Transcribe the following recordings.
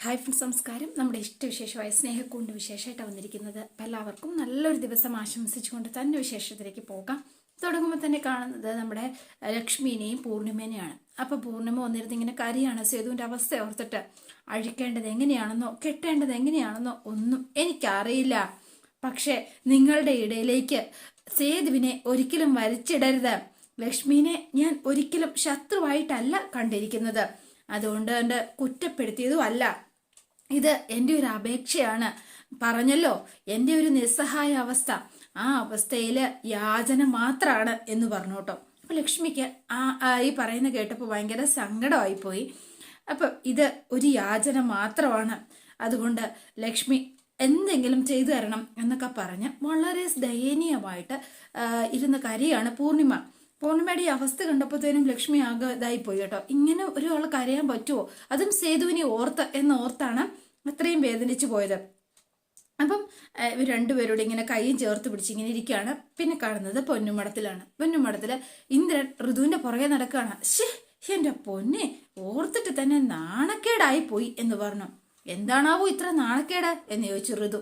Hi friends നമസ്കാരം. നമ്മുടെ ഇഷ്ടവിശേഷമായ സ്നേഹക്കൂണ്ട് വിശേഷമായിട്ടാണ് വന്നിരിക്കുന്നത് അപ്പം എല്ലാവർക്കും നല്ലൊരു ദിവസം ആശംസിച്ചുകൊണ്ട് തന്നെ വിശേഷത്തിലേക്ക് പോകാം. തുടങ്ങുമ്പോൾ തന്നെ കാണുന്നത് നമ്മുടെ ലക്ഷ്മിനെയും പൂർണിമേനെയാണ്. അപ്പോൾ പൂർണിമ വന്നിരുന്ന് ഇങ്ങനെ കരിയാണ് സേതുവിന്റെ അവസ്ഥ ഓർത്തിട്ട് അഴിക്കേണ്ടത് എങ്ങനെയാണെന്നോ കെട്ടേണ്ടത് എങ്ങനെയാണെന്നോ ഒന്നും എനിക്കറിയില്ല. പക്ഷേ നിങ്ങളുടെ ഇടയിലേക്ക് സേതുവിനെ ഒരിക്കലും വരച്ചിടരുത് ലക്ഷ്മീനെ ഞാൻ ഒരിക്കലും ശത്രുവായിട്ടല്ല കണ്ടിരിക്കുന്നത്. അതുകൊണ്ട് എന്റെ കുറ്റപ്പെടുത്തിയതും അല്ല. ഇത് എന്റെ ഒരു അപേക്ഷയാണ്. പറഞ്ഞല്ലോ എന്റെ ഒരു നിസ്സഹായ അവസ്ഥ. ആ അവസ്ഥയിൽ യാചന മാത്രമാണ് എന്ന് പറഞ്ഞു അപ്പൊ ലക്ഷ്മിക്ക് ആ ഈ പറയുന്ന കേട്ടപ്പോൾ ഭയങ്കര സങ്കടമായിപ്പോയി. അപ്പം ഇത് ഒരു യാചന മാത്രമാണ്. അതുകൊണ്ട് ലക്ഷ്മി എന്തെങ്കിലും ചെയ്തു തരണം എന്നൊക്കെ പറഞ്ഞ് വളരെ ദയനീയമായിട്ട് ഇരുന്ന് കരയാണ് പൂർണിമ. പൂർണിമയുടെ ഈ അവസ്ഥ കണ്ടപ്പോഴത്തേനും ലക്ഷ്മി ആകെ പോയി കേട്ടോ. ഇങ്ങനെ ഒരാൾ കരയാൻ പറ്റുമോ അതും സേതുവിനെ ഓർത്ത് എന്ന് ഓർത്താണ് അത്രയും വേദനിച്ചു പോയത്. അപ്പം ഇവർ രണ്ടുപേരോട് ഇങ്ങനെ കൈയും ചേർത്ത് പിടിച്ച് ഇങ്ങനെ ഇരിക്കുകയാണ്. പിന്നെ കാണുന്നത് പൊന്നുമടത്തിലാണ് പൊന്നുമടത്തിൽ ഇന്ദ്രൻ ഋതുവിന്റെ പുറകെ നടക്കുകയാണ്. ശേ എന്റെ പൊന്നെ ഓർത്തിട്ട് തന്നെ നാണക്കേടായി പോയി എന്ന് പറഞ്ഞു. എന്താണാവോ ഇത്ര നാണക്കേട്? എന്ന് ചോദിച്ചു ഋതു.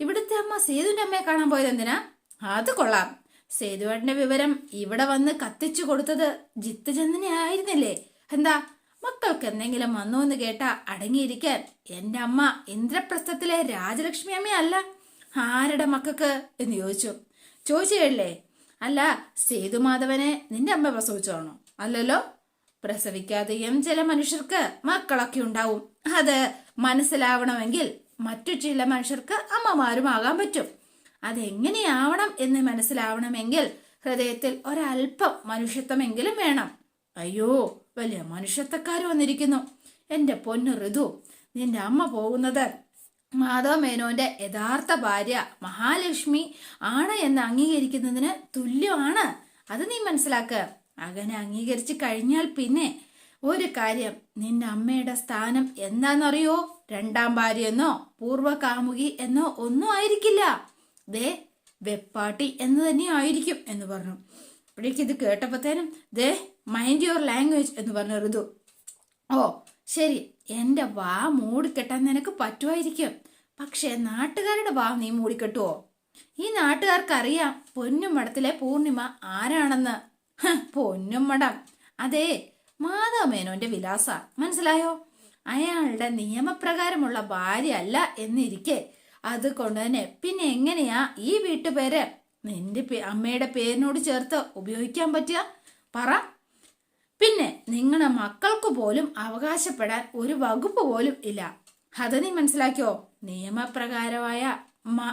ഇവിടുത്തെ അമ്മ സേതുവിന്റെ അമ്മയെ കാണാൻ പോയത് എന്തിനാ? അത് കൊള്ളാം. സേതുവേട്ടന്റെ വിവരം ഇവിടെ വന്ന് കത്തിച്ചു കൊടുത്തത് ജിത്തുചന്ദനെ ആയിരുന്നില്ലേ? എന്താ? മക്കൾക്ക് എന്തെങ്കിലും വന്നു എന്ന് കേട്ടാ അടങ്ങിയിരിക്കാൻ എന്റെ അമ്മ ഇന്ദ്രപ്രസ്ഥത്തിലെ രാജലക്ഷ്മി അമ്മയല്ല. ആരുടെ മക്കൾക്ക്? എന്ന് ചോദിച്ചു. ചോദിച്ചു കേട്ടില്ലേ? അല്ല സേതുമാധവനെ നിന്റെ അമ്മ പ്രസവിച്ചോണോ അല്ലല്ലോ. പ്രസവിക്കാതെയും ചില മനുഷ്യർക്ക് മക്കളൊക്കെ ഉണ്ടാവും. അത് മനസ്സിലാവണമെങ്കിൽ മറ്റു ചില മനുഷ്യർക്ക് അമ്മമാരും ആകാൻ പറ്റും. അതെങ്ങനെയാവണം എന്ന് മനസ്സിലാവണമെങ്കിൽ ഹൃദയത്തിൽ ഒരല്പം മനുഷ്യത്വമെങ്കിലും വേണം. അയ്യോ വലിയ മനുഷ്യത്വക്കാർ വന്നിരിക്കുന്നു. എന്റെ പൊന്നു ഋതു നിന്റെ അമ്മ പോകുന്നത് മാധവ മേനോന്റെ യഥാർത്ഥ ഭാര്യ മഹാലക്ഷ്മി ആണ് എന്ന് അംഗീകരിക്കുന്നതിന് തുല്യമാണ്. അത് നീ മനസ്സിലാക്കുക അങ്ങനെ അംഗീകരിച്ചു കഴിഞ്ഞാൽ പിന്നെ ഒരു കാര്യം നിന്റെ അമ്മയുടെ സ്ഥാനം എന്താണെന്നറിയോ രണ്ടാം ഭാര്യ എന്നോ പൂർവകാമുകി എന്നോ ഒന്നും ആയിരിക്കില്ല. ദേ വെപ്പാട്ടി എന്ന് തന്നെ ആയിരിക്കും എന്ന് പറഞ്ഞു. അപ്പോഴേക്ക് ഇത് കേട്ടപ്പോഴത്തേനും ദേ മൈൻഡ് യുവർ ലാംഗ്വേജ് എന്ന് പറഞ്ഞു ഋതു. ഓ ശരി എന്റെ വാ മൂടിക്കെട്ടാൻ നിനക്ക് പറ്റുമായിരിക്കും. പക്ഷേ നാട്ടുകാരുടെ വാ നീ മൂടിക്കെട്ടുവോ? ഈ നാട്ടുകാർക്കറിയാം പൊന്നുമടത്തിലെ പൂർണിമ ആരാണെന്ന്. പൊന്നുമടം അതെ മാധവ മേനോന്റെ വിലാസ. മനസ്സിലായോ? അയാളുടെ നിയമപ്രകാരമുള്ള ഭാര്യ അല്ല എന്നിരിക്കെ അതുകൊണ്ട് തന്നെ. പിന്നെ എങ്ങനെയാ ഈ വീട്ടുപേര്? നിന്റെ അമ്മയുടെ പേരിനോട് ചേർത്ത് ഉപയോഗിക്കാൻ പറ്റുക? പറ. പിന്നെ നിങ്ങളുടെ മക്കൾക്ക് പോലും അവകാശപ്പെടാൻ ഒരു വകുപ്പ് പോലും ഇല്ല. അത് നീ മനസ്സിലാക്കിയോ? നിയമപ്രകാരമായ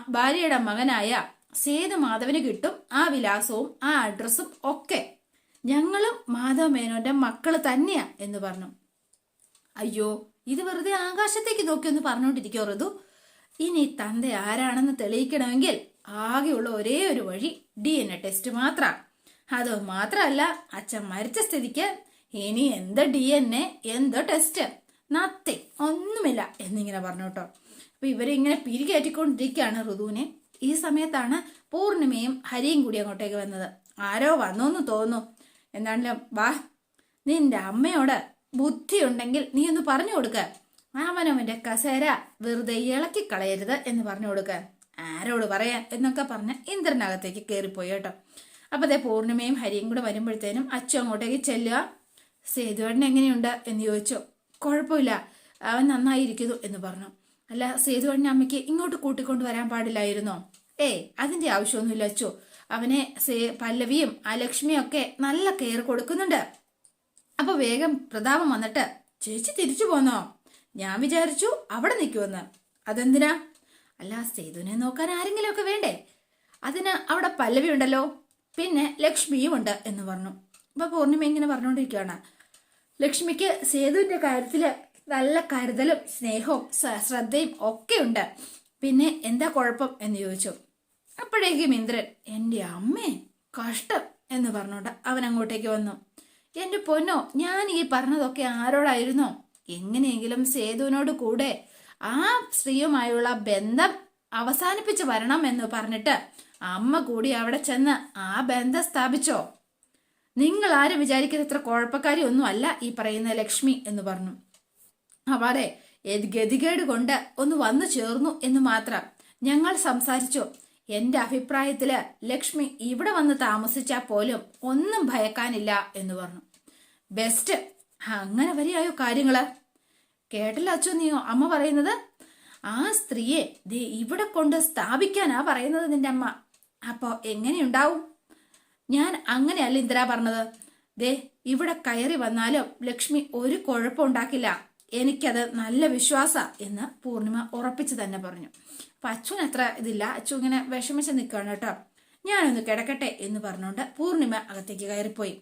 ഭാര്യയുടെ മകനായ സേതു മാധവന് കിട്ടും ആ വിലാസവും ആ അഡ്രസ്സും ഒക്കെ. ഞങ്ങളും മാധവ മേനോന്റെ മക്കൾ തന്നെയാ എന്ന് പറഞ്ഞു. അയ്യോ ഇത് വെറുതെ ആകാശത്തേക്ക് നോക്കി ഒന്ന് പറഞ്ഞുകൊണ്ടിരിക്കോ ഇനി തന്റെ ആരാണെന്ന് തെളിയിക്കണമെങ്കിൽ ആകെയുള്ള ഒരേ ഒരു വഴി ഡി എൻ എ ടെസ്റ്റ് മാത്രമാണ് അത് മാത്രമല്ല അച്ഛൻ മരിച്ച സ്ഥിതിക്ക് ഇനി എന്ത് ഡി എൻ എ എന്ത് ടെസ്റ്റ്? നത്തി ഒന്നുമില്ല എന്നിങ്ങനെ പറഞ്ഞു കേട്ടോ. അപ്പൊ ഇവരിങ്ങനെ പിരികേറ്റിക്കൊണ്ടിരിക്കുകയാണ് ഋതുവിനെ. ഈ സമയത്താണ് പൂർണിമയും ഹരിയും കൂടി അങ്ങോട്ടേക്ക് വന്നത്. ആരോ വന്നോന്ന് തോന്നുന്നു. എന്താണെങ്കിലും വാ നിന്റെ അമ്മയോട് ബുദ്ധിയുണ്ടെങ്കിൽ നീ ഒന്ന് പറഞ്ഞു കൊടുക്ക. അവനവന്റെ കസേര വെറുതെ ഇളക്കി കളയരുത് എന്ന് പറഞ്ഞു കൊടുക്ക. ആരോട് പറയാ എന്നൊക്കെ പറഞ്ഞ ഇന്ദ്രനകത്തേക്ക് കയറിപ്പോയി കേട്ടോ. അപ്പൊ അതേ പൂർണിമയും ഹരിയും കൂടെ വരുമ്പോഴത്തേനും അച്ഛൻ അങ്ങോട്ടേക്ക് ചെല്ലുക. സേതുവേട്ടൻ എങ്ങനെയുണ്ട്? എന്ന് ചോദിച്ചു. കുഴപ്പമില്ല. അവൻ നന്നായിരിക്കുന്നു എന്ന് പറഞ്ഞു. അല്ല സേതുവേട്ടന്റെ അമ്മയ്ക്ക് ഇങ്ങോട്ട് കൂട്ടിക്കൊണ്ട് വരാൻ പാടില്ലായിരുന്നോ? ഏയ് അതിന്റെ ആവശ്യമൊന്നുമില്ല അച്ചോ. അവനെ സേ- പല്ലവിയും ആ ലക്ഷ്മിയും ഒക്കെ നല്ല കെയർ കൊടുക്കുന്നുണ്ട്. അപ്പൊ വേഗം പ്രതാപം വന്നിട്ട് ചേച്ചി തിരിച്ചു പോന്നോ? ഞാൻ വിചാരിച്ചു അവിടെ നിൽക്കുമെന്ന് അതെന്തിനാ? അല്ല സേതുവിനെ നോക്കാൻ ആരെങ്കിലുമൊക്കെ വേണ്ടേ? അതിന് അവിടെ പല്ലവി ഉണ്ടല്ലോ. പിന്നെ ലക്ഷ്മിയും ഉണ്ട് എന്ന് പറഞ്ഞു. അപ്പൊ പൂർണിമ ഇങ്ങനെ പറഞ്ഞുകൊണ്ടിരിക്കുകയാണ് ലക്ഷ്മിക്ക് സേതുവിന്റെ കാര്യത്തിൽ നല്ല കരുതലും സ്നേഹവും ശ്രദ്ധയും ഒക്കെ ഉണ്ട്. പിന്നെ എന്താ കുഴപ്പം എന്ന് ചോദിച്ചു. അപ്പോഴേക്കും ഇന്ദ്രൻ എന്റെ അമ്മേ കഷ്ടം എന്ന് പറഞ്ഞോണ്ട് അവൻ അങ്ങോട്ടേക്ക് വന്നു. എന്റെ പൊന്നോ ഞാൻ ഈ പറഞ്ഞതൊക്കെ ആരോടായിരുന്നോ? എങ്ങനെയെങ്കിലും സേതുവിനോട് കൂടെ ആ സ്ത്രീയുമായുള്ള ബന്ധം അവസാനിപ്പിച്ച് വരണം എന്ന് പറഞ്ഞിട്ട് അമ്മ കൂടി അവിടെ ചെന്ന് ആ ബന്ധം സ്ഥാപിച്ചോ. നിങ്ങൾ ആരും വിചാരിക്കുന്ന ഇത്ര കുഴപ്പക്കാരി ഒന്നും അല്ല ഈ പറയുന്ന ലക്ഷ്മി എന്ന് പറഞ്ഞു. അവരെ ഗതികേട് കൊണ്ട് ഒന്ന് വന്നു ചേർന്നു എന്ന് മാത്രം ഞങ്ങൾ സംസാരിച്ചു. എന്റെ അഭിപ്രായത്തിൽ ലക്ഷ്മി ഇവിടെ വന്ന് താമസിച്ചാൽ പോലും ഒന്നും ഭയക്കാനില്ല എന്ന് പറഞ്ഞു. ബെസ്റ്റ് അങ്ങനെ വരെയായോ കാര്യങ്ങൾ? കേട്ടില്ല അച്ചു നീയോ അമ്മ പറയുന്നത്? ആ സ്ത്രീയെ ദേ ഇവിടെ കൊണ്ട് സ്ഥാപിക്കാനാ പറയുന്നത് നിന്റെ അമ്മ. അപ്പോ എങ്ങനെയുണ്ടാവും? ഞാൻ അങ്ങനെയല്ല ഇന്ദിര പറഞ്ഞത്. ദേ ഇവിടെ കയറി വന്നാലും ലക്ഷ്മി ഒരു കുഴപ്പമുണ്ടാക്കില്ല എനിക്കത് നല്ല വിശ്വാസ എന്ന് പൂർണിമ ഉറപ്പിച്ചു തന്നെ പറഞ്ഞു. അപ്പൊ അച്ഛൻ അത്ര ഇതില്ല. അച്ഛൻ ഇങ്ങനെ വിഷമിച്ച് നിൽക്കുകയാണ് കേട്ടോ. ഞാനൊന്ന് കിടക്കട്ടെ എന്ന് പറഞ്ഞുകൊണ്ട് പൂർണിമ അകത്തേക്ക് കയറിപ്പോയി.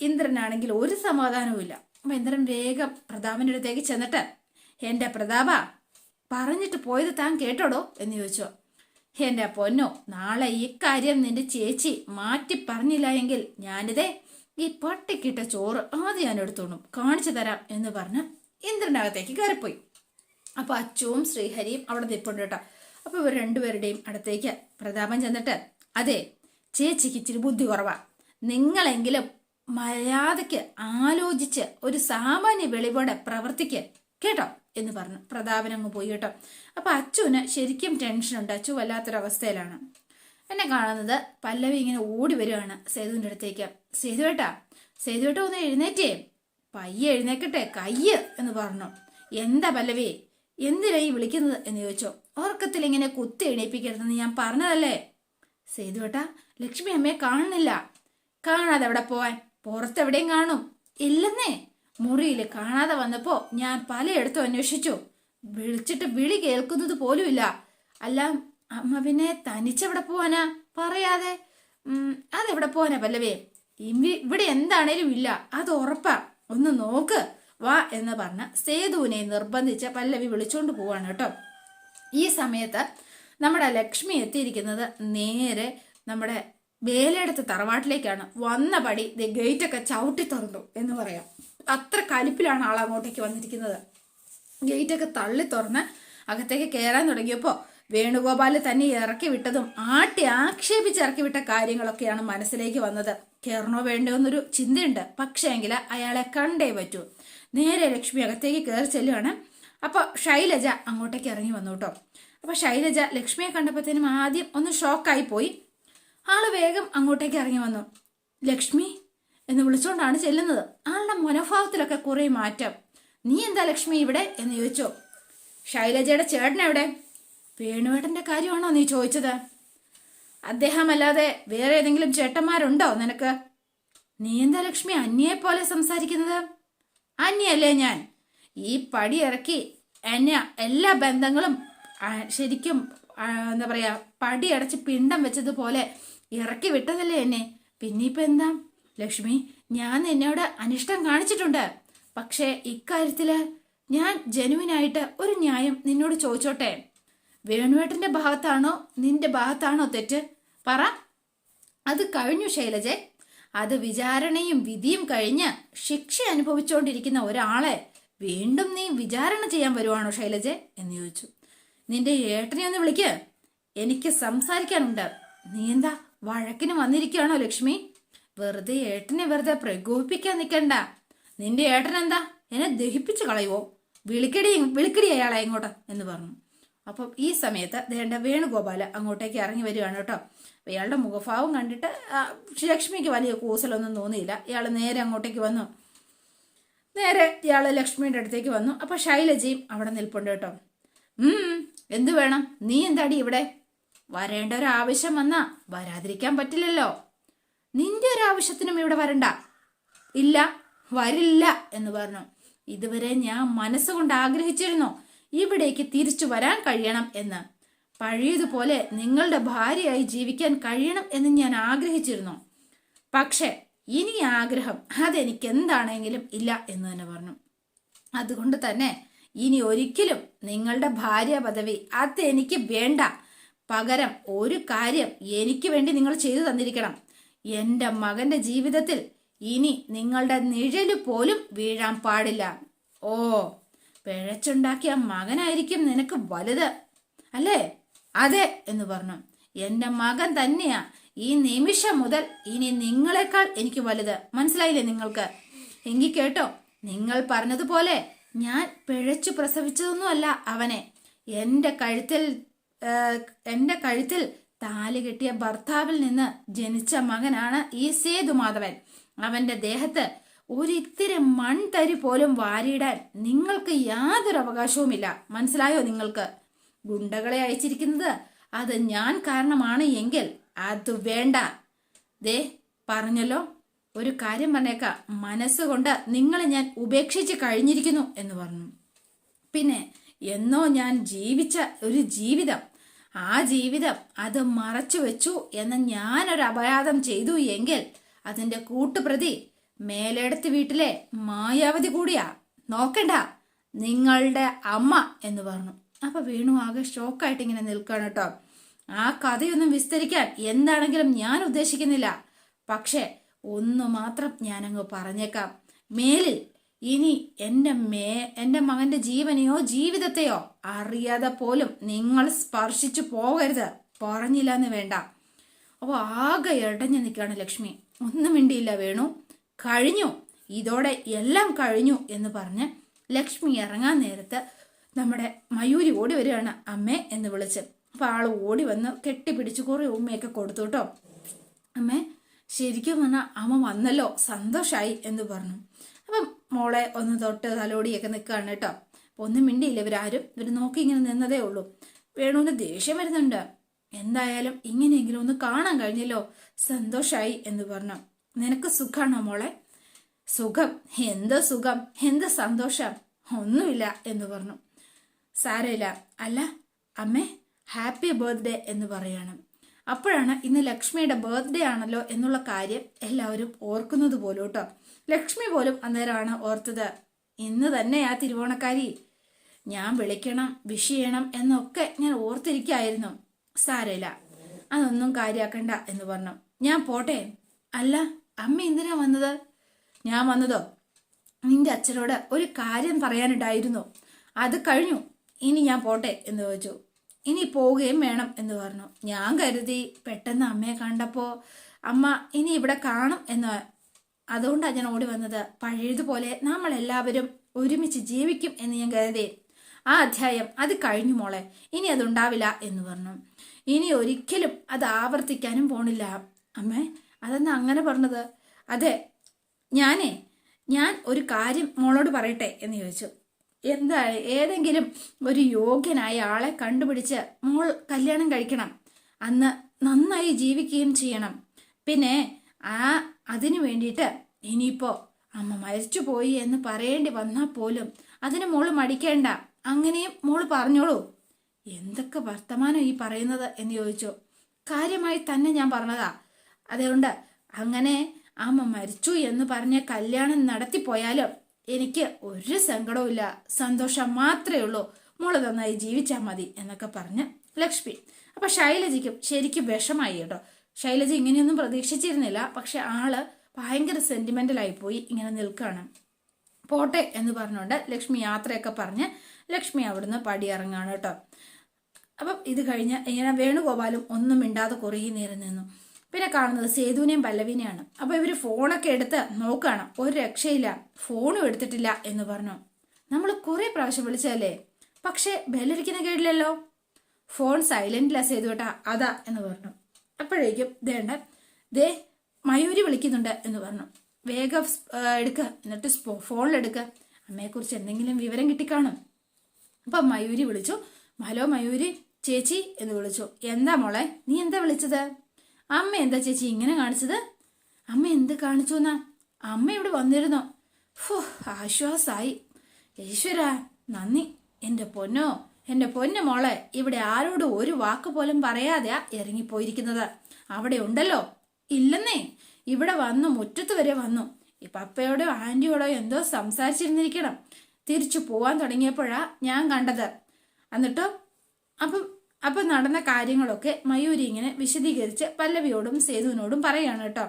ഇന്ദ്രനാണെങ്കിൽ ഒരു സമാധാനവും ഇല്ല അപ്പൊ ഇന്ദ്രൻ വേഗം പ്രതാപന്റെ അടുത്തേക്ക് ചെന്നിട്ട് എന്റെ പ്രതാപ പറഞ്ഞിട്ട് പോയത് താൻ കേട്ടോടോ? എന്ന് ചോദിച്ചോ. എന്റെ പൊന്നോ നാളെ ഈ കാര്യം നിന്റെ ചേച്ചി മാറ്റി പറഞ്ഞില്ല എങ്കിൽ ഞാനിതേ ഈ പട്ടിക്കിട്ട ചോറ് ആദ്യം ഞാൻ എടുത്തോളും കാണിച്ചു തരാം എന്ന് പറഞ്ഞ് ഇന്ദ്രനകത്തേക്ക് കയറിപ്പോയി. അപ്പൊ അച്ചുവും ശ്രീഹരിയും അവിടെ നിൽപ്പുണ്ട് കേട്ടോ. അപ്പൊ ഇവർ രണ്ടുപേരുടെയും അടുത്തേക്ക് പ്രതാപൻ ചെന്നിട്ട് അതെ ചേച്ചിക്ക് ഇച്ചിരി ബുദ്ധി കുറവാ. നിങ്ങളെങ്കിലും മര്യാദയ്ക്ക് ആലോചിച്ച് ഒരു സാമാന്യ വെളിവോടെ പ്രവർത്തിക്ക് കേട്ടോ എന്ന് പറഞ്ഞു. പ്രതാപൻ അങ്ങ് പോയി കേട്ടോ. അപ്പൊ അച്ചുവിന് ശരിക്കും ടെൻഷനുണ്ട് അച്ചു വല്ലാത്തൊരവസ്ഥയിലാണ്. എന്നെ കാണുന്നത് പല്ലവി ഇങ്ങനെ ഓടി വരികയാണ് സേതുവിന്റെ അടുത്തേക്ക്. സേതുവേട്ടാ സേതുവേട്ട ഒന്ന് എഴുന്നേറ്റേ. പയ്യെ എഴുന്നേക്കട്ടെ കയ്യ് എന്ന് പറഞ്ഞു. എന്താ പല്ലവി എന്തിനായി വിളിക്കുന്നത് എന്ന് ചോദിച്ചോ. ഉറക്കത്തിൽ ഇങ്ങനെ കുത്തി എണീപ്പിക്കരുതെന്ന് ഞാൻ പറഞ്ഞതല്ലേ? സേതുവേട്ട ലക്ഷ്മി അമ്മയെ കാണുന്നില്ല. കാണാതെ അവിടെ പോവാൻ? പുറത്തെവിടെയും കാണും. ഇല്ലെന്നേ മുറിയിൽ കാണാതെ വന്നപ്പോ ഞാൻ പലയിടത്തും അന്വേഷിച്ചു. വിളിച്ചിട്ട് വിളി കേൾക്കുന്നത് പോലുമില്ല. അല്ല അമ്മ പിന്നെ തനിച്ചെവിടെ പോവാനാ? പറയാതെ. അതെവിടെ പോവാനാ പല്ലവേ? ഇവി- ഇവിടെ എന്താണേലും ഇല്ല. അത് ഉറപ്പാ. ഒന്ന് നോക്ക്. വാ എന്ന് പറഞ്ഞ സേതുവിനെ നിർബന്ധിച്ച പല്ലവി വിളിച്ചോണ്ട് പോവാണ് കേട്ടോ. ഈ സമയത്ത് നമ്മുടെ ലക്ഷ്മി എത്തിയിരിക്കുന്നത് നേരെ നമ്മുടെ വേലയെടുത്ത തറവാട്ടിലേക്കാണ് വന്ന പടി ഗേറ്റ് ഒക്കെ ചവിട്ടി തുറന്നു എന്ന് പറയാം. അത്ര കലിപ്പിലാണ് ആൾ അങ്ങോട്ടേക്ക് വന്നിരിക്കുന്നത്. ഗേറ്റ് ഒക്കെ തള്ളി തുറന്ന് അകത്തേക്ക് കയറാൻ തുടങ്ങിയപ്പോൾ വേണുഗോപാൽ തന്നെ ഇറക്കി വിട്ടതും ആട്ടി ആക്ഷേപിച്ച് ഇറക്കി വിട്ട കാര്യങ്ങളൊക്കെയാണ് മനസ്സിലേക്ക് വന്നത്. കയറണോ വേണ്ടോ എന്നൊരു ചിന്തയുണ്ട്. പക്ഷേങ്കിൽ അയാളെ കണ്ടേ പറ്റൂ. നേരെ ലക്ഷ്മി അകത്തേക്ക് കയറി ചെല്ലുകയാണ് അപ്പൊ ശൈലജ അങ്ങോട്ടേക്ക് ഇറങ്ങി വന്നു കേട്ടോ. അപ്പൊ ശൈലജ ലക്ഷ്മിയെ കണ്ടപ്പോഴത്തേനും ആദ്യം ഒന്ന് ഷോക്കായി പോയി. ആൾ വേഗം അങ്ങോട്ടേക്ക് ഇറങ്ങി വന്നു. ലക്ഷ്മി എന്ന് വിളിച്ചുകൊണ്ടാണ് ചെല്ലുന്നത്. ആളുടെ മനോഭാവത്തിലൊക്കെ കുറെ മാറ്റം. നീ എന്താ ലക്ഷ്മി ഇവിടെ? എന്ന് ചോദിച്ചോ. ശൈലജയുടെ ചേട്ടൻ എവിടെ? വേണുവേട്ടന്റെ കാര്യമാണോ നീ ചോദിച്ചത്? അദ്ദേഹം അല്ലാതെ വേറെ ഏതെങ്കിലും ചേട്ടന്മാരുണ്ടോ നിനക്ക്? നീ എന്താ ലക്ഷ്മി അന്യയെ പോലെ സംസാരിക്കുന്നത്? അന്യല്ലേ ഞാൻ. ഈ പടി ഇറക്കി എന്നെ എല്ലാ ബന്ധങ്ങളും ശരിക്കും എന്താ പറയാ പടി അടച്ച് പിണ്ടം വെച്ചതുപോലെ ഇറക്കി വിട്ടതല്ലേ എന്നെ? പിന്നെ ഇപ്പൊ എന്താ? ലക്ഷ്മി ഞാൻ എന്നോട് അനിഷ്ടം കാണിച്ചിട്ടുണ്ട്. പക്ഷേ ഇക്കാര്യത്തിൽ ഞാൻ ജനുവിനായിട്ട് ഒരു ന്യായം നിന്നോട് ചോദിച്ചോട്ടെ? വേണുവേട്ടന്റെ ഭാഗത്താണോ? നിന്റെ ഭാഗത്താണോ തെറ്റ്? പറ. അത് കഴിഞ്ഞു ശൈലജെ. അത് വിചാരണയും വിധിയും കഴിഞ്ഞ് ശിക്ഷ അനുഭവിച്ചുകൊണ്ടിരിക്കുന്ന ഒരാളെ വീണ്ടും നീ വിചാരണ ചെയ്യാൻ വരുവാണോ ശൈലജെ? എന്ന് ചോദിച്ചു. നിന്റെ ഏട്ടനെ ഒന്ന് വിളിക്ക്. എനിക്ക് സംസാരിക്കാനുണ്ട്. നീ എന്താ വഴക്കിന് വന്നിരിക്കുകയാണോ ലക്ഷ്മി? വെറുതെ ഏട്ടനെ വെറുതെ പ്രകോപിപ്പിക്കാൻ നിൽക്കണ്ട. നിന്റെ ഏട്ടൻ എന്താ? എന്നെ ദഹിപ്പിച്ച് കളയുവോ? വിളിക്കടി വിളിക്കടി അയാളെ ഇങ്ങോട്ട് എന്ന് പറഞ്ഞു. അപ്പം ഈ സമയത്ത് ദേണ്ട വേണുഗോപാല അങ്ങോട്ടേക്ക് ഇറങ്ങി വരികയാണ് കേട്ടോ. ഇയാളുടെ മുഖഭാവം കണ്ടിട്ട് ലക്ഷ്മിക്ക് വലിയ കൂസലൊന്നും തോന്നിയില്ല. ഇയാൾ നേരെ അങ്ങോട്ടേക്ക് വന്നു. നേരെ ഇയാൾ ലക്ഷ്മിയുടെ അടുത്തേക്ക് വന്നു. അപ്പൊ ശൈലജയും അവിടെ നിൽപ്പുണ്ട് കേട്ടോ. എന്തു വേണം? നീ എന്താടി ഇവിടെ? വരേണ്ട ഒരു ആവശ്യം വന്നാ വരാതിരിക്കാൻ പറ്റില്ലല്ലോ. നിന്റെ ഒരു ആവശ്യത്തിനും ഇവിടെ വരണ്ട. ഇല്ല വരില്ല എന്ന് പറഞ്ഞു. ഇതുവരെ ഞാൻ മനസ്സുകൊണ്ട് ആഗ്രഹിച്ചിരുന്നു ഇവിടേക്ക് തിരിച്ചു വരാൻ കഴിയണം എന്ന്. പഴയതുപോലെ നിങ്ങളുടെ ഭാര്യയായി ജീവിക്കാൻ കഴിയണം എന്ന് ഞാൻ ആഗ്രഹിച്ചിരുന്നു. പക്ഷെ ഇനി ആഗ്രഹം അതെനിക്ക് എന്താണെങ്കിലും ഇല്ല എന്ന് തന്നെ പറഞ്ഞു. അതുകൊണ്ട് തന്നെ ഇനി ഒരിക്കലും നിങ്ങളുടെ ഭാര്യ പദവി അത് എനിക്ക് വേണ്ട. പകരം ഒരു കാര്യം എനിക്ക് വേണ്ടി നിങ്ങൾ ചെയ്തു തന്നിരിക്കണം. എന്റെ മകന്റെ ജീവിതത്തിൽ ഇനി നിങ്ങളുടെ നിഴൽ പോലും വീഴാൻ പാടില്ല. ഓ പിഴച്ചുണ്ടാക്കിയ മകനായിരിക്കും നിനക്ക് വലുത് അല്ലേ? അതെ എന്ന് പറഞ്ഞു. എന്റെ മകൻ തന്നെയാ ഈ നിമിഷം മുതൽ ഇനി നിങ്ങളെക്കാൾ എനിക്ക് വലുത്. മനസ്സിലായില്ലേ നിങ്ങൾക്ക്? എങ്കിൽ കേട്ടോ നിങ്ങൾ പറഞ്ഞതുപോലെ ഞാൻ പിഴച്ചു പ്രസവിച്ചതൊന്നുമല്ല അവനെ. എന്റെ കഴുത്തിൽ എന്റെ കഴുത്തിൽ താലി കെട്ടിയ ഭർത്താവിൽ നിന്ന് ജനിച്ച മകനാണ് ഈ സേതുമാധവൻ. അവന്റെ ദേഹത്ത് ഒരിത്തിരി മൺതരി പോലും വാരിയിടാൻ നിങ്ങൾക്ക് യാതൊരു അവകാശവുമില്ല. മനസ്സിലായോ നിങ്ങൾക്ക്? ഗുണ്ടകളെ അയച്ചിരിക്കുന്നത് അത് ഞാൻ കാരണമാണ് എങ്കിൽ അത് വേണ്ട. ദേ പറഞ്ഞല്ലോ. ഒരു കാര്യം പറഞ്ഞേക്കാം. മനസ്സുകൊണ്ട് നിങ്ങളെ ഞാൻ ഉപേക്ഷിച്ച് കഴിഞ്ഞിരിക്കുന്നു എന്ന് പറഞ്ഞു. പിന്നെ എന്നോ ഞാൻ ജീവിച്ച ഒരു ജീവിതം ആ ജീവിതം അത് മറച്ചു വെച്ചു എന്ന് ഞാനൊരു അപരാധം ചെയ്തു എങ്കിൽ അതിന്റെ കൂട്ടുപ്രതി മേലെടുത്ത് വീട്ടിലെ മായാവതി കൂടിയാ. നോക്കണ്ട നിങ്ങളുടെ അമ്മ എന്ന് പറഞ്ഞു. അപ്പൊ വീണു ആകെ ഷോക്കായിട്ട് ഇങ്ങനെ നിൽക്കുകയാണ് കേട്ടോ. ആ കഥയൊന്നും വിസ്തരിക്കാൻ എന്താണെങ്കിലും ഞാൻ ഉദ്ദേശിക്കുന്നില്ല. പക്ഷേ ഒന്ന് മാത്രം ഞാനങ്ങ് പറഞ്ഞേക്കാം. മേലിൽ ഇനി എന്റെ മേ എന്റെ മകന്റെ ജീവനെയോ ജീവിതത്തെയോ അറിയാതെ പോലും നിങ്ങൾ സ്പർശിച്ചു പോകരുത്. പറഞ്ഞില്ല എന്ന് വേണ്ട. അപ്പോൾ ആകെ ഇടഞ്ഞു നിൽക്കുകയാണ് ലക്ഷ്മി. ഒന്നും മിണ്ടിയില്ല വേണു. കഴിഞ്ഞു. ഇതോടെ എല്ലാം കഴിഞ്ഞു എന്ന് പറഞ്ഞ് ലക്ഷ്മി ഇറങ്ങാൻ നേരത്ത് നമ്മുടെ മയൂരി ഓടി വരികയാണ്. അമ്മേ എന്ന് വിളിച്ച്. അപ്പോൾ ആൾ ഓടി വന്ന് കെട്ടിപ്പിടിച്ച് കുറേ ഉമ്മയൊക്കെ കൊടുത്തു കേട്ടോ. അമ്മേ ശരിക്കും പറഞ്ഞാൽ അമ്മ വന്നല്ലോ. സന്തോഷായി എന്ന് പറഞ്ഞു. അപ്പം മോളെ ഒന്ന് തൊട്ട് തലോടിയൊക്കെ നിൽക്കുകയാണ് കേട്ടോ. ഒന്നും മിണ്ടിയില്ല ഇവരാരും. ഇവർ നോക്കി ഇങ്ങനെ നിന്നതേ ഉള്ളൂ. വേണുവിന് ദേഷ്യം വരുന്നുണ്ട്. എന്തായാലും ഇങ്ങനെയെങ്കിലും ഒന്ന് കാണാൻ കഴിഞ്ഞല്ലോ. സന്തോഷായി എന്ന് പറഞ്ഞു. നിനക്ക് സുഖാണോ മോളെ? സുഖം. എന്ത് സുഖം? എന്ത് സന്തോഷം? ഒന്നുമില്ല എന്ന് പറഞ്ഞു. സാരമില്ല. അല്ല അമ്മേ ഹാപ്പി ബർത്ത്ഡേ എന്ന് പറയാണ്. അപ്പോഴാണ് ഇന്ന് ലക്ഷ്മിയുടെ ബർത്ത്ഡേ ആണല്ലോ എന്നുള്ള കാര്യം എല്ലാവരും ഓർക്കുന്നത് പോലും കേട്ടോ ലക്ഷ്മി പോലും അന്നേരമാണ് ഓർത്തത്. ഇന്ന് തന്നെയാ തിരുവോണക്കാരി. ഞാൻ വിളിക്കണം വിഷ് ചെയ്യണം എന്നൊക്കെ ഞാൻ ഓർത്തിരിക്കായിരുന്നു. സാരയില്ല അതൊന്നും കാര്യാക്കണ്ട എന്ന് പറഞ്ഞു. ഞാൻ പോട്ടെ. അല്ല അമ്മ എന്തിനാ വന്നത്? ഞാൻ വന്നതോ? നിന്റെ അച്ഛനോട് ഒരു കാര്യം പറയാനുണ്ടായിരുന്നു. അത് കഴിഞ്ഞു. ഇനി ഞാൻ പോട്ടെ എന്ന് ചോദിച്ചു. ഇനി പോവുകയും വേണം എന്ന് പറഞ്ഞു. ഞാൻ കരുതി പെട്ടെന്ന് അമ്മയെ കണ്ടപ്പോൾ അമ്മ ഇനി ഇവിടെ കാണും എന്ന് അതുകൊണ്ടാണ് ഞാൻ ഓടി വന്നത്. പഴയതുപോലെ നമ്മൾ എല്ലാവരും ഒരുമിച്ച് ജീവിക്കും എന്ന് ഞാൻ കരുതി. ആ അധ്യായം അത് കഴിഞ്ഞു മോളെ. ഇനി അതുണ്ടാവില്ല എന്ന് പറഞ്ഞു. ഇനി ഒരിക്കലും അത് ആവർത്തിക്കാനും പോണില്ല. അമ്മേ അതെന്നാ അങ്ങനെ പറഞ്ഞത്? അതെ ഞാനേ ഞാൻ ഒരു കാര്യം മോളോട് പറയട്ടെ എന്ന് ചോദിച്ചു. എന്താ ഏതെങ്കിലും ഒരു യോഗ്യനായ ആളെ കണ്ടുപിടിച്ച് മോൾ കല്യാണം കഴിക്കണം. അന്ന് നന്നായി ജീവിക്കുകയും ചെയ്യണം. പിന്നെ ആ അതിനു വേണ്ടിയിട്ട് ഇനിയിപ്പോ അമ്മ മരിച്ചു പോയി എന്ന് പറയേണ്ടി വന്നാൽ പോലും അതിന് മോൾ മടിക്കേണ്ട. അങ്ങനെയും മോൾ പറഞ്ഞോളൂ. എന്തൊക്കെ വർത്തമാനം ഈ പറയുന്നത് എന്ന് ചോദിച്ചു. കാര്യമായി തന്നെ ഞാൻ പറഞ്ഞതാ. അതുകൊണ്ട് അങ്ങനെ അമ്മ മരിച്ചു എന്ന് പറഞ്ഞ് കല്യാണം നടത്തിപ്പോയാലും എനിക്ക് ഒരു സങ്കടവും ഇല്ല. സന്തോഷം മാത്രമേ ഉള്ളൂ. മോൾ നന്നായി ജീവിച്ചാൽ മതി എന്നൊക്കെ പറഞ്ഞ് ലക്ഷ്മി. അപ്പൊ ശൈലജയ്ക്കും ശരിക്കും വിഷമായി കേട്ടോ. ശൈലജ ഇങ്ങനെയൊന്നും പ്രതീക്ഷിച്ചിരുന്നില്ല. പക്ഷെ ആൾ ഭയങ്കര സെന്റിമെന്റലായി പോയി ഇങ്ങനെ നിൽക്കുകയാണ് പോട്ടെ എന്ന് പറഞ്ഞുകൊണ്ട് ലക്ഷ്മി യാത്രയൊക്കെ പറഞ്ഞ് ലക്ഷ്മി അവിടുന്ന് പടിയിറങ്ങാണ് കേട്ടോ. അപ്പം ഇത് കഴിഞ്ഞ് ഇങ്ങനെ വേണുഗോപാലും ഒന്നും മിണ്ടാതെ കുറേ നേരം നിന്നു. പിന്നെ കാണുന്നത് സേതുവിനെയും പല്ലവിനെയാണ്. അപ്പോൾ ഇവർ ഫോണൊക്കെ എടുത്ത് നോക്കുകയാണ് ഒരു രക്ഷയില്ല ഫോണും എടുത്തിട്ടില്ല എന്ന് പറഞ്ഞു. നമ്മൾ കുറെ പ്രാവശ്യം വിളിച്ചതല്ലേ? പക്ഷേ ബെല്ലടിക്കുന്ന കേട്ടില്ലല്ലോ? ഫോൺ സൈലന്റിലാ സേതു കേട്ടാ അതാ എന്ന് പറഞ്ഞു. അപ്പോഴേക്കും ദേണ്ട ദേ മയൂരി വിളിക്കുന്നുണ്ട് എന്ന് പറഞ്ഞു. വേഗം എടുക്കുക എന്നിട്ട് ഫോണിലെടുക്കുക അമ്മയെക്കുറിച്ച് എന്തെങ്കിലും വിവരം കിട്ടിക്കാണും. അപ്പൊ മയൂരി വിളിച്ചു. ഹലോ മയൂരി ചേച്ചി എന്ന് വിളിച്ചു. എന്താ മോളെ നീ എന്താ വിളിച്ചത്? അമ്മ എന്താ ചേച്ചി ഇങ്ങനെ കാണിച്ചത്? അമ്മ എന്ത് കാണിച്ചു എന്നാ അമ്മ ഇവിടെ വന്നിരുന്നോ. ആശ്വാസായി. ഈശ്വര നന്ദി. എന്റെ പൊന്നോ എന്റെ പൊന്നു മോളെ ഇവിടെ ആരോടും ഒരു വാക്ക് പോലും പറയാതെയാ ഇറങ്ങിപ്പോയിരിക്കുന്നത്. അവിടെ ഉണ്ടല്ലോ? ഇല്ലെന്നേ ഇവിടെ വന്നു മുറ്റത്ത് വരെ വന്നു. പപ്പയോടോ ആന്റിയോടോ എന്തോ സംസാരിച്ചിരുന്നിരിക്കണം. തിരിച്ചു പോവാൻ തുടങ്ങിയപ്പോഴാ ഞാൻ കണ്ടത്. എന്നിട്ടോ അപ്പം അപ്പം നടന്ന കാര്യങ്ങളൊക്കെ മയൂരി ഇങ്ങനെ വിശദീകരിച്ച് പല്ലവിയോടും സേതുവിനോടും പറയാണ് കേട്ടോ.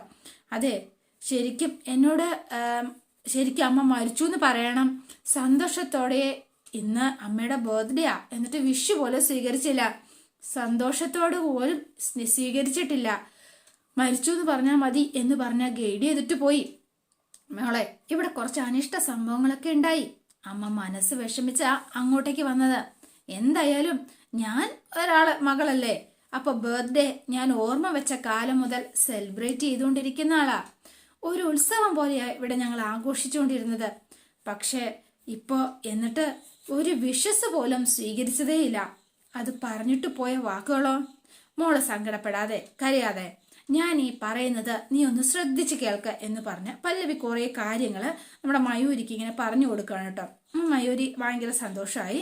അതെ ശരിക്കും എന്നോട് ശരിക്കും അമ്മ മരിച്ചു എന്ന് പറയണം. സന്തോഷത്തോടെ ഇന്ന് അമ്മയുടെ ബർത്ത്ഡേയാ എന്നിട്ട് വിഷു പോലെ സ്വീകരിച്ചില്ല. സന്തോഷത്തോട് പോലും സ്വീകരിച്ചിട്ടില്ല. മരിച്ചു എന്ന് പറഞ്ഞാൽ മതി എന്ന് പറഞ്ഞാൽ ഗൈഡ് ചെയ്തിട്ട് പോയി. മോളെ ഇവിടെ കുറച്ച് അനിഷ്ട സംഭവങ്ങളൊക്കെ ഉണ്ടായി. അമ്മ മനസ്സ് വിഷമിച്ച അങ്ങോട്ടേക്ക് വന്നത്. എന്തായാലും ഞാൻ ഒരാൾ മകളല്ലേ? അപ്പൊ ബർത്ത്ഡേ ഞാൻ ഓർമ്മ വെച്ച കാലം മുതൽ സെലിബ്രേറ്റ് ചെയ്തുകൊണ്ടിരിക്കുന്ന ആളാ. ഒരു ഉത്സവം പോലെയാ ഇവിടെ ഞങ്ങൾ ആഘോഷിച്ചുകൊണ്ടിരുന്നത്. പക്ഷേ ഇപ്പോ എന്നിട്ട് ഒരു വിഷസ് പോലും സ്വീകരിച്ചതേയില്ല. അത് പറഞ്ഞിട്ട് പോയ വാക്കുകളോ? മോൾ സങ്കടപ്പെടാതെ കരയാതെ ഞാൻ ഈ പറയുന്നത് നീ ഒന്ന് ശ്രദ്ധിച്ച് കേൾക്ക എന്ന് പറഞ്ഞ് പല്ലവി കുറേ കാര്യങ്ങൾ നമ്മുടെ മയൂരിക്ക് ഇങ്ങനെ പറഞ്ഞു കൊടുക്കുകയാണ് കേട്ടോ. മയൂരി ഭയങ്കര സന്തോഷമായി